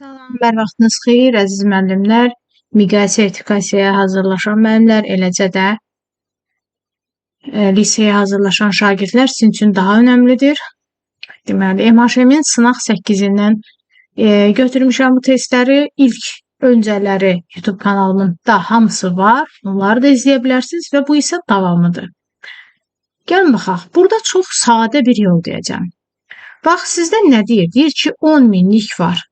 Hər vaxtınız xeyir, əziz müəllimlər. Miqyas sertifikasiyaya hazırlaşan müəllimlər, eləcə də e, liseyə hazırlaşan şagirdlər sizin üçün daha önəmlidir. Deməli, MHM-in sınaq 8-dən e, götürmüşəm bu testləri. İlk öncələri YouTube kanalımda hamısı var. Onları da izləyə bilərsiniz və bu isə davamıdır. Gəlin baxaq. Burada çox sadə bir yol deyəcəm. Bax, sizdə nə deyir? Deyir ki, 10 minlik var.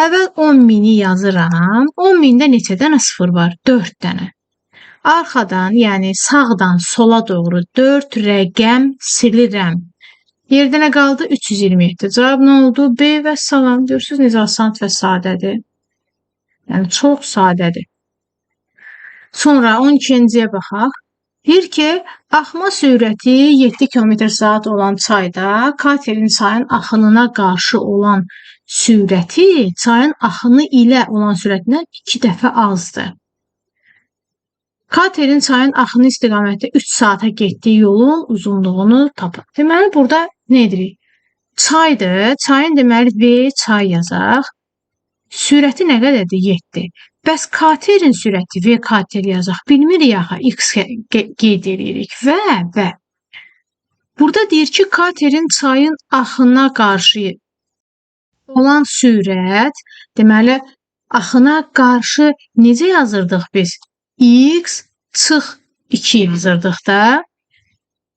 Əvvəl 10 mini yazıram. 10 mində neçə dənə sıfır var? 4 dənə. Arxadan, yəni sağdan sola doğru 4 rəqəm silirəm. Yerdə nə qaldı? 327. Cavab nə oldu? B və salam. Görürsüz necə asan və sadədir. Yəni çox sadədir. Sonra 12-ciyə baxaq. Deyir ki, axma sürəti 7 km/saat olan çayda katerin çayın axınına qarşı olan sürəti çayın axını ilə olan sürətindən 2 dəfə azdır. Katerin çayın axını istiqamətdə 3 saata getdiyi yolun uzunluğunu tapın. Deməli burada nə edirik? Çaydır. Çayın deməli V çay yazaq. Sürəti nə qədərdir? 7. Bəs katerin sürəti V kater yazaq. Bilmirik axı x qeyd edirik və və Burada deyir ki, katerin çayın axına qarşı olan sürət, deməli, axına qarşı necə yazırdıq biz? x çıx 2 yazırdıq da.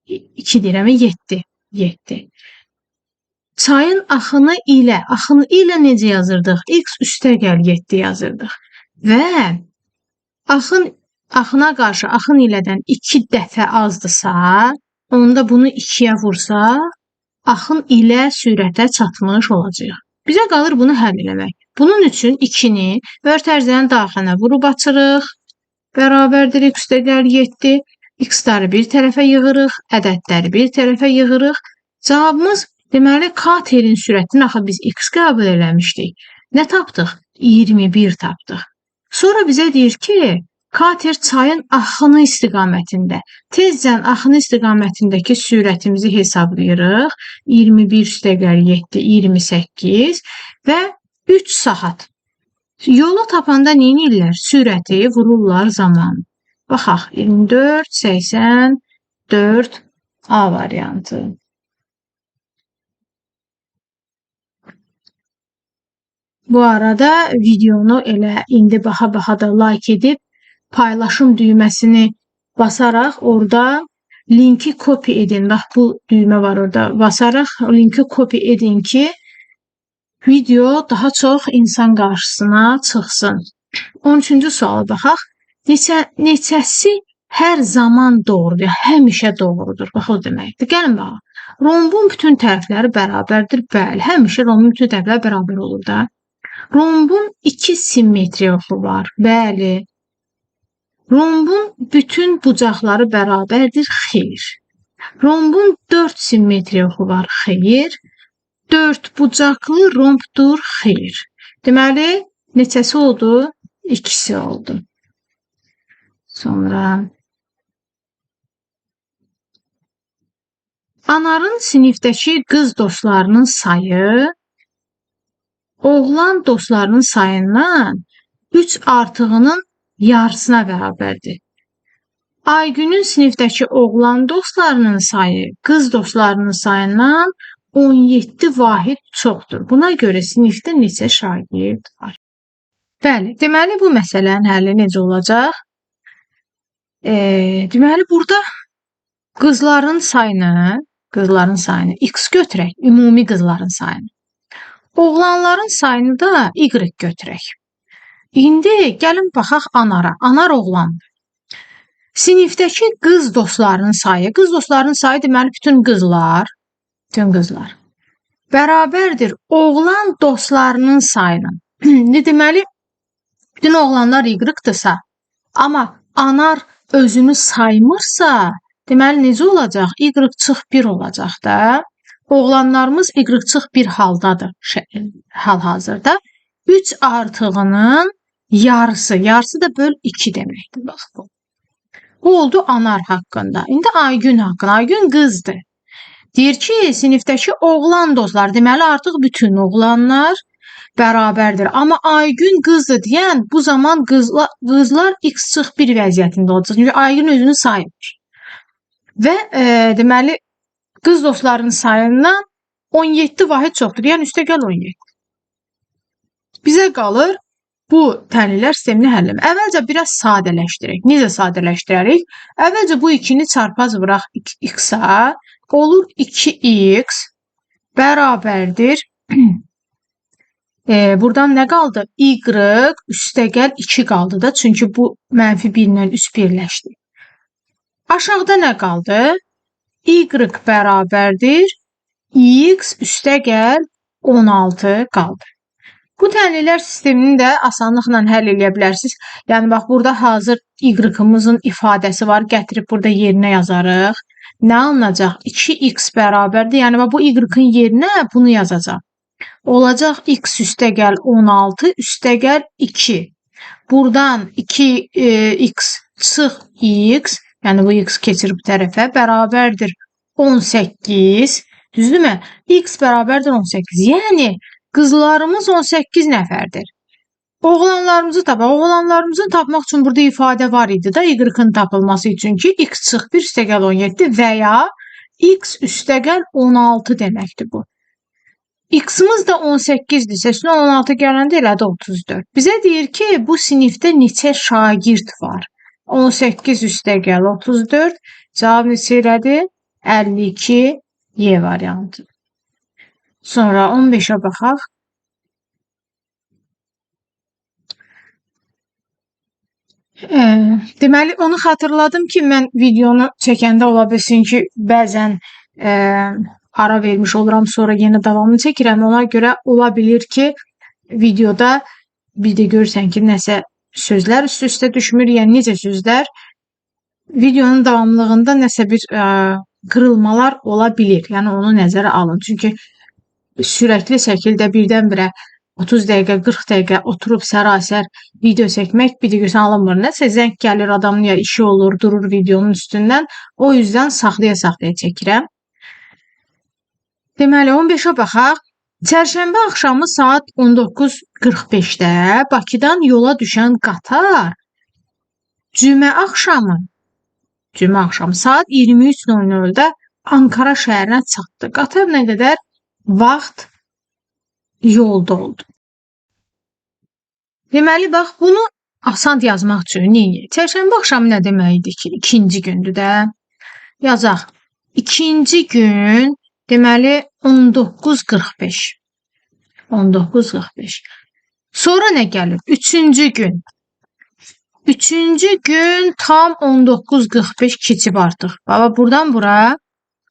2 deyirəm, 7. 7. Çayın axını ilə, axını ilə necə yazırdıq? x üstəgəl 7 yazırdıq. Və axın axına qarşı axın ilədən 2 dəfə azdırsa, onda bunu 2-yə vursaq, axın ilə sürətə çatmış olacağıq. Bizə qalır bunu həll eləmək. Bunun üçün 2-ni mötərizənin daxilinə vurub açırıq. Bərabərdir x üstəgəl 7. X-ləri bir tərəfə yığırıq, ədədləri bir tərəfə yığırıq. Cavabımız deməli katerin sürətini axı biz x qəbul eləmişdik. Nə tapdıq? 21 tapdıq. Sonra bizə deyir ki, Kater çayın axını istiqamətində. Tezcən axını istiqamətindəki sürətimizi hesablayırıq. 21 üstəgəl 7 28 və 3 saat. Yolu tapanda nə edirlər? Sürəti vururlar zaman. Baxaq 24 84 A variantı. Bu arada videonu elə indi baxa-baxa da like edib paylaşım düyməsini basaraq orada linki copy edin. Bax bu düymə var orada. Basaraq linki copy edin ki video daha çox insan qarşısına çıxsın. 13-cü suala baxaq. Neçə neçəsi hər zaman doğrudur, həmişə doğrudur. Bax o deməkdir. Gəlin baxaq. Rombun bütün tərəfləri bərabərdir. Bəli, həmişə rombun bütün tərəfləri bərabər olur da. Rombun iki simmetri oxu var. Bəli. Rombun bütün bucaqları bərabərdir, xeyr. Rombun 4 simmetri oxu var, xeyr. 4 bucaqlı rombdur, xeyr. Deməli, neçəsi oldu? İkisi oldu. Sonra Anarın sinifdəki qız dostlarının sayı oğlan dostlarının sayından 3 artığının yarısına bərabərdir. Aygünün sinifdəki oğlan dostlarının sayı qız dostlarının sayından 17 vahid çoxdur. Buna görə sinifdə neçə şagird var? Bəli, deməli bu məsələnin həlli necə olacaq? E, deməli burada qızların sayını, qızların sayını x götürək, ümumi qızların sayını. Oğlanların sayını da y götürək. İndi gəlin baxaq Anara. Anar oğlandır. Sinifdəki qız dostlarının sayı, qız dostlarının sayı deməli bütün qızlar, bütün qızlar bərabərdir oğlan dostlarının sayının. Ne deməli bütün oğlanlar y-dırsa, amma anar özünü saymırsa, deməli necə olacaq? Y çıx 1 olacaq da. Oğlanlarımız y çıx 1 haldadır hal-hazırda. 3 artığının yarısı. Yarısı da böl 2 deməkdir. Bax bu. Bu oldu anar haqqında. İndi Aygün haqqında. Aygün qızdır. Deyir ki, sinifdəki oğlan dostlar, deməli artıq bütün oğlanlar bərabərdir. Amma Aygün qızdır deyən bu zaman qızlar, qızlar x çıx 1 vəziyyətində olacaq. Çünki Aygün özünü saymır. Və e, deməli qız dostlarının sayından 17 vahid çoxdur. Yəni üstə gəl 17. Bizə qalır bu təhlillər sistemini həll etmək. Əvvəlcə biraz sadələşdirək. Necə sadələşdirərik? Əvvəlcə bu 2-ni çarpaz vuraq x-a. Olur 2x bərabərdir. e, buradan nə qaldı? y üstəgəl 2 qaldı da. Çünki bu mənfi 1 ilə 3 birləşdi. Aşağıda nə qaldı? y bərabərdir. x üstəgəl 16 qaldı. Bu təhlillər sistemini də asanlıqla həll edə bilərsiniz. Yəni bax burada hazır y-ımızın ifadəsi var. Gətirib burada yerinə yazarıq. Nə alınacaq? 2x bərabərdir. Yəni bax bu y-ın yerinə bunu yazacaq. Olacaq x üstəgəl 16 üstəgəl 2. Buradan 2x çıx x, yəni bu x keçir bu tərəfə bərabərdir 18. Düzdürmü? x bərabərdir 18. Yəni Qızlarımız 18 nəfərdir. Oğlanlarımızı tapaq. Oğlanlarımızı tapmaq üçün burada ifadə var idi da y-ın tapılması üçün ki, x çıx 1 üstəgəl 17 və ya x üstəgəl 16 deməkdir bu. X-imiz də 18-dirsə, üstünə 16 gələndə elədi 34. Bizə deyir ki, bu sinifdə neçə şagird var? 18 üstəgəl 34. Cavab neçə elədi? 52 Y variantı. Sonra 15'e baxaq. E, deməli onu xatırladım ki, mən videonu çəkəndə ola bilsin ki, bəzən e, ara vermiş oluram, sonra yenə davamını çəkirəm. Ona görə ola bilir ki, videoda bir də görürsən ki, nəsə sözlər üst-üstə düşmür. Yəni necə sözlər? Videonun davamlılığında nəsə bir ə, qırılmalar ola bilir. Yəni onu nəzərə alın. Çünki sürətli şəkildə birdən-birə 30 dəqiqə, 40 dəqiqə oturub sərasər video çəkmək bir də görsən alınmır. Nəsə zəng gəlir adamın ya işi olur, durur videonun üstündən. O yüzden saxlaya-saxlaya çəkirəm. Deməli 15-ə baxaq. Çərşənbə axşamı saat 19:45-də Bakıdan yola düşən qatar cümə axşamı cümə axşamı saat 23:00-da Ankara şəhərinə çatdı. Qatar nə qədər vaxt yolda oldu. Deməli, bax, bunu asan yazmaq üçün neyini? Çərşənbə axşamı nə deməkdir ki, ikinci gündür də. Yazaq. İkinci gün, deməli, 19.45. 19.45. Sonra nə gəlir? Üçüncü gün. Üçüncü gün tam 19.45 keçib artıq. Baba, buradan bura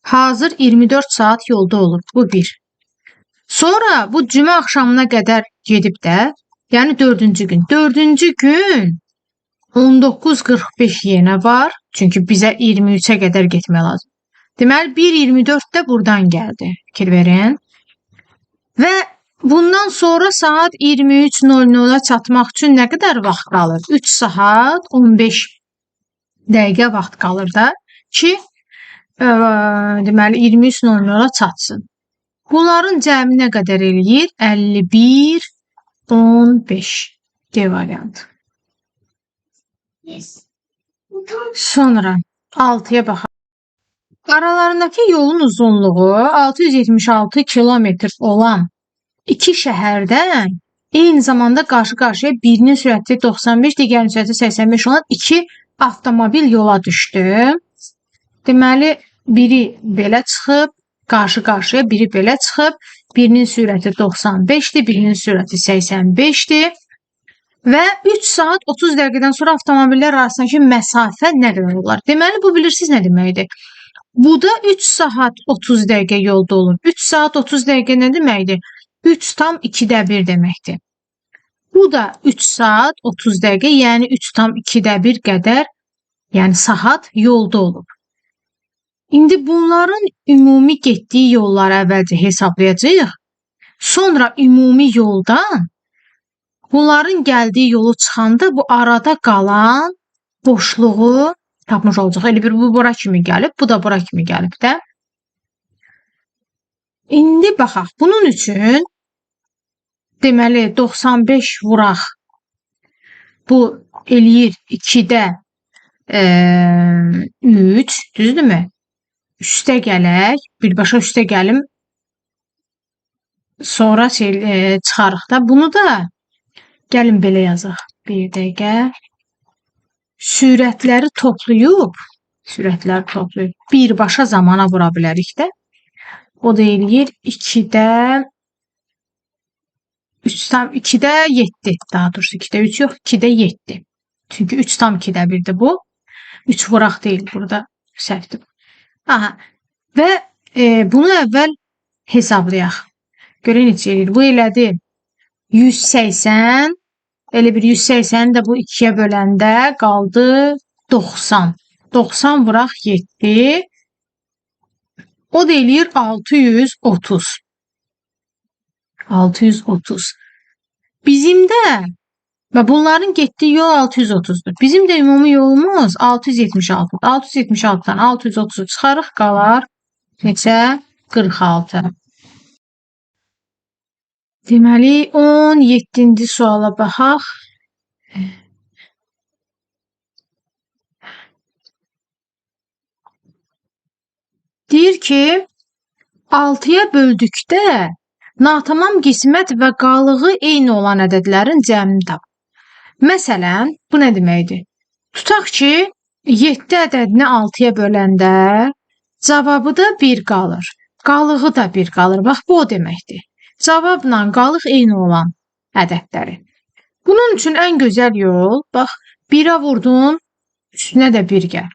hazır 24 saat yolda olur. Bu bir. Sonra bu cümə axşamına qədər gedib də, yəni 4-cü gün. 4-cü gün 19.45 yenə var. Çünki bizə 23-ə qədər getmək lazım. Deməli 1.24 də burdan gəldi. Fikir verin. Və bundan sonra saat 23.00-a çatmaq üçün nə qədər vaxt qalır? 3 saat 15 dəqiqə vaxt qalır da ki, ə, deməli 23.00-a çatsın. Bunların cəmi nə qədər eləyir? 51, 15. D variantı. Sonra 6-ya baxaq. Aralarındakı yolun uzunluğu 676 kilometr olan iki şəhərdən eyni zamanda qarşı-qarşıya birinin sürəti 95, digərinin sürəti 85 olan iki avtomobil yola düşdü. Deməli, biri belə çıxıb, qarşı-qarşıya biri belə çıxıb, birinin sürəti 95-dir, birinin sürəti 85-dir. Və 3 saat 30 dəqiqədən sonra avtomobillər arasındakı məsafə nə qədər olar? Deməli bu bilirsiniz nə deməkdir? Bu da 3 saat 30 dəqiqə yolda olur. 3 saat 30 dəqiqə nə deməkdir? 3 tam 2də 1 deməkdir. Bu da 3 saat 30 dəqiqə, yəni 3 tam 2də 1 qədər, yəni saat yolda olub. İndi bunların ümumi getdiyi yolları əvvəlcə hesablayacağıq. Sonra ümumi yoldan bunların gəldiyi yolu çıxanda bu arada qalan boşluğu tapmış olacaq. Elə bir bu bura kimi gəlib, bu da bura kimi gəlib də. İndi baxaq. Bunun üçün deməli 95 vuraq. Bu eləyir 2-də e, 3, düzdürmü? Üstə gələk, birbaşa üstə gəlim. Sonra şey e, çıxarıq da. Bunu da gəlin belə yazaq. Bir dəqiqə. Sürətləri toplayıb, sürətləri toplayıb birbaşa zamana vura bilərik də. O da eləyir 2-də 3 tam 2'də 7. Daha doğrusu 2'də 3 yox, 2'də 7. Çünki 3 tam 2'də 1-dir bu. 3 vuraq deyil burada. Səhvdir. Aha. Və e, bunu əvvəl hesablayaq. Görək necə eləyir. Bu elədi 180. Elə bir 180 də bu 2-yə böləndə qaldı 90. 90 vuraq 7. O da eləyir 630. 630. Bizim də və bunların getdiyi yol 630-dur. Bizim də ümumi yolumuz 676-dır. 676-dan 630-u çıxarıq, qalar neçə? 46. Deməli, 17-ci suala baxaq. Deyir ki, 6-ya böldükdə Natamam qismət və qalığı eyni olan ədədlərin cəmini tap. Məsələn, bu nə deməkdir? Tutaq ki, 7 ədədini 6-ya böləndə cavabı da 1 qalır. Qalığı da 1 qalır. Bax, bu o deməkdir. Cavabla qalıq eyni olan ədədləri. Bunun üçün ən gözəl yol, bax, 1-ə vurdun, üstünə də 1 gəl.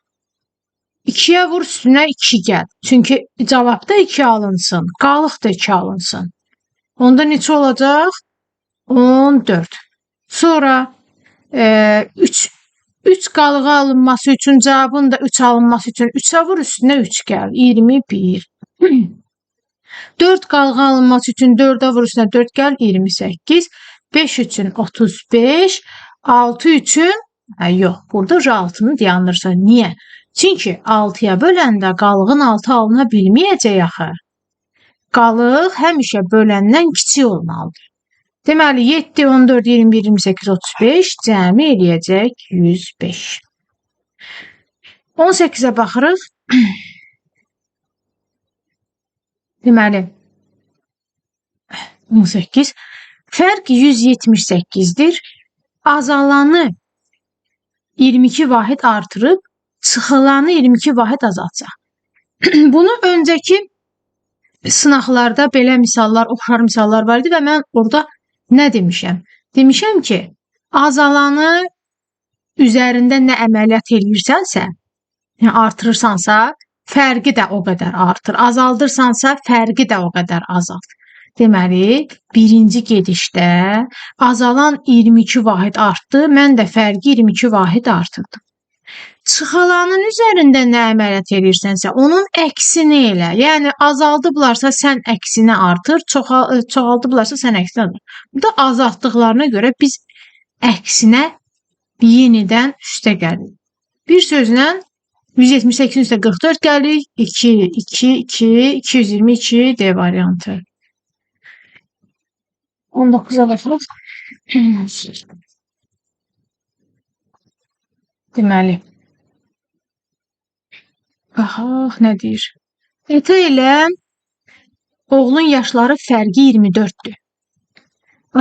2-yə vur, üstünə 2 gəl. Çünki cavabda 2 alınsın, qalıq da 2 alınsın. Onda neçə olacaq? 14. Sonra 3 3 qalığı alınması üçün cavabın da 3 alınması üçün 3-ə vur üstünə 3 gəl. 21. 4 qalığı alınması üçün 4-ə vur üstünə 4 gəl. 28. 5 üçün 35. 6 üçün hə, yox, burada 6-nı dayanırsan. Niyə? Çünki 6-ya böləndə qalığın 6 alına bilməyəcək axı qalıq həmişə böləndən kiçik olmalıdır. Deməli 7, 14, 21, 28, 35 cəmi eləyəcək 105. 18-ə baxırıq. Deməli 18 fərq 178-dir. Azalanı 22 vahid artırıb çıxılanı 22 vahid azaltacaq. Bunu öncəki sınaqlarda belə misallar, oxşar misallar var idi və mən orada nə demişəm? Demişəm ki, azalanı üzərində nə əməliyyat eləyirsənsə, yəni artırırsansa, fərqi də o qədər artır. Azaldırsansa, fərqi də o qədər azalt. Deməli, birinci gedişdə azalan 22 vahid artdı, mən də fərqi 22 vahid artırdım. Çıxalanın üzərində nə əməliyyat edirsənsə, onun əksini elə. Yəni azaldıblarsa sən əksini artır, çoxal e, çoxaldıblarsa sən əksini artır. Burada azaltdıqlarına görə biz əksinə yenidən üstə gəlirik. Bir sözlə 178 üstə 44 gəlirik. 2, 2, 2, 222 D variantı. 19-a baxırıq. Deməli, Baxaq nə deyir. Ata ilə oğlun yaşları fərqi 24-dür.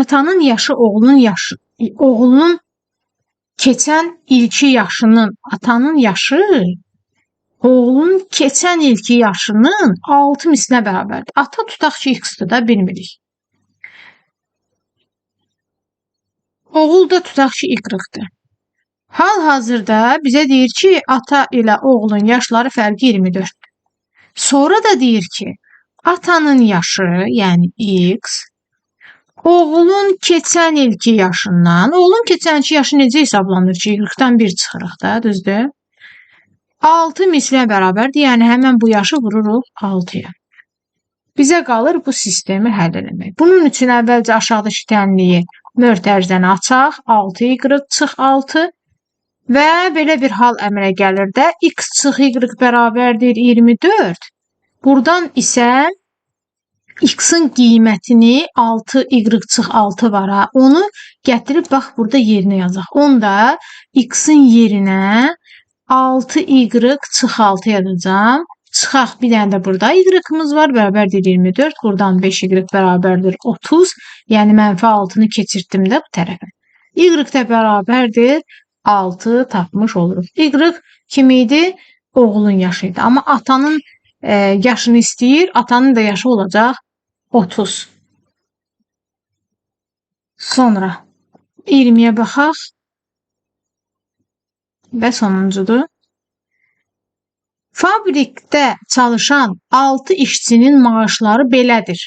Atanın yaşı oğlunun yaşı oğlunun keçən ilki yaşının atanın yaşı oğlunun keçən ilki yaşının 6 mislinə bərabərdir. Ata tutaq ki, x-dır da bilmirik. Oğul da tutaq ki, y-dır. Hal-hazırda bizə deyir ki, ata ilə oğlun yaşları fərqi 24-dür. Sonra da deyir ki, atanın yaşı, yəni x, oğlun keçən ilki yaşından, oğlun keçən ilki yaşı necə hesablanır ki, 40-dan 1 çıxırıq da, düzdür? 6 mislə bərabərdir, yəni həmən bu yaşı vururuq 6-ya. Bizə qalır bu sistemi həll eləmək. Bunun üçün əvvəlcə aşağıdakı tənliyi möhtərizəni açaq, 6 y çıx 6 Və belə bir hal əmələ gəlir də x çıx y bərabərdir 24. Burdan isə x-in qiymətini 6 y çıx 6 var ha. Onu gətirib bax burada yerinə yazaq. Onda x-in yerinə 6y çıx 6 yazacağam. Çıxaq bir dənə də burada y-imiz var, bərabərdir 24. Buradan 5y bərabərdir 30. Yəni mənfi 6-nı keçirtdim də bu tərəfə. Y də bərabərdir 6 tapmış oluruq. Y kim idi? Oğlun yaşı idi. Amma atanın e, yaşını istəyir. Atanın da yaşı olacaq 30. Sonra 20-yə baxaq. Və sonuncudur. Fabrikdə çalışan 6 işçinin maaşları belədir.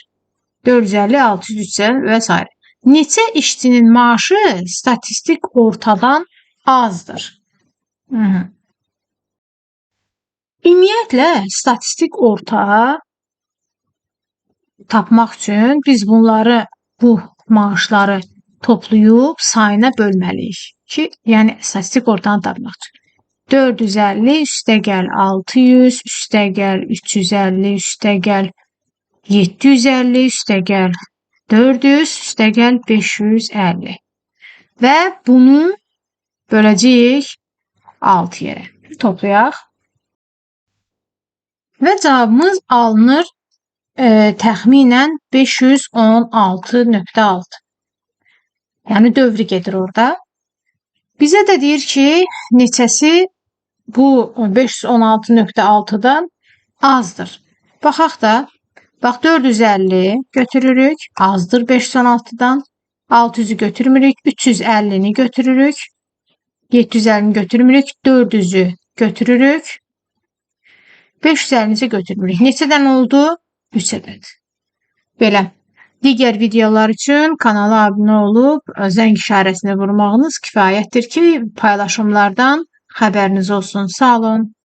450, 600, 300 və s. Neçə işçinin maaşı statistik ortadan azdır? Hı -hı. Ümumiyyətlə statistik orta tapmaq üçün biz bunları bu maaşları toplayıb sayına bölməliyik ki, yəni statistik ortanı tapmaq üçün. 450 üstəgəl 600 üstəgəl 350 üstəgəl 750 üstəgəl 400 üstəgəl 550 və bunu böləcəyik 6 yerə. Toplayaq. Və cavabımız alınır e, təxminən 516.6. Yəni dövrü gedir orada. Bizə də deyir ki, neçəsi bu 516.6-dan azdır. Baxaq da. Bax 450 götürürük, azdır 516-dan. 600-ü götürmürük, 350-ni götürürük. 750-ni götürmürük, 400-ü götürürük. 550-ni götürmürük. Neçədən oldu? 3 ədəd. Belə. Digər videolar üçün kanala abunə olub zəng işarəsini vurmağınız kifayətdir ki, paylaşımlardan xəbəriniz olsun. Sağ olun.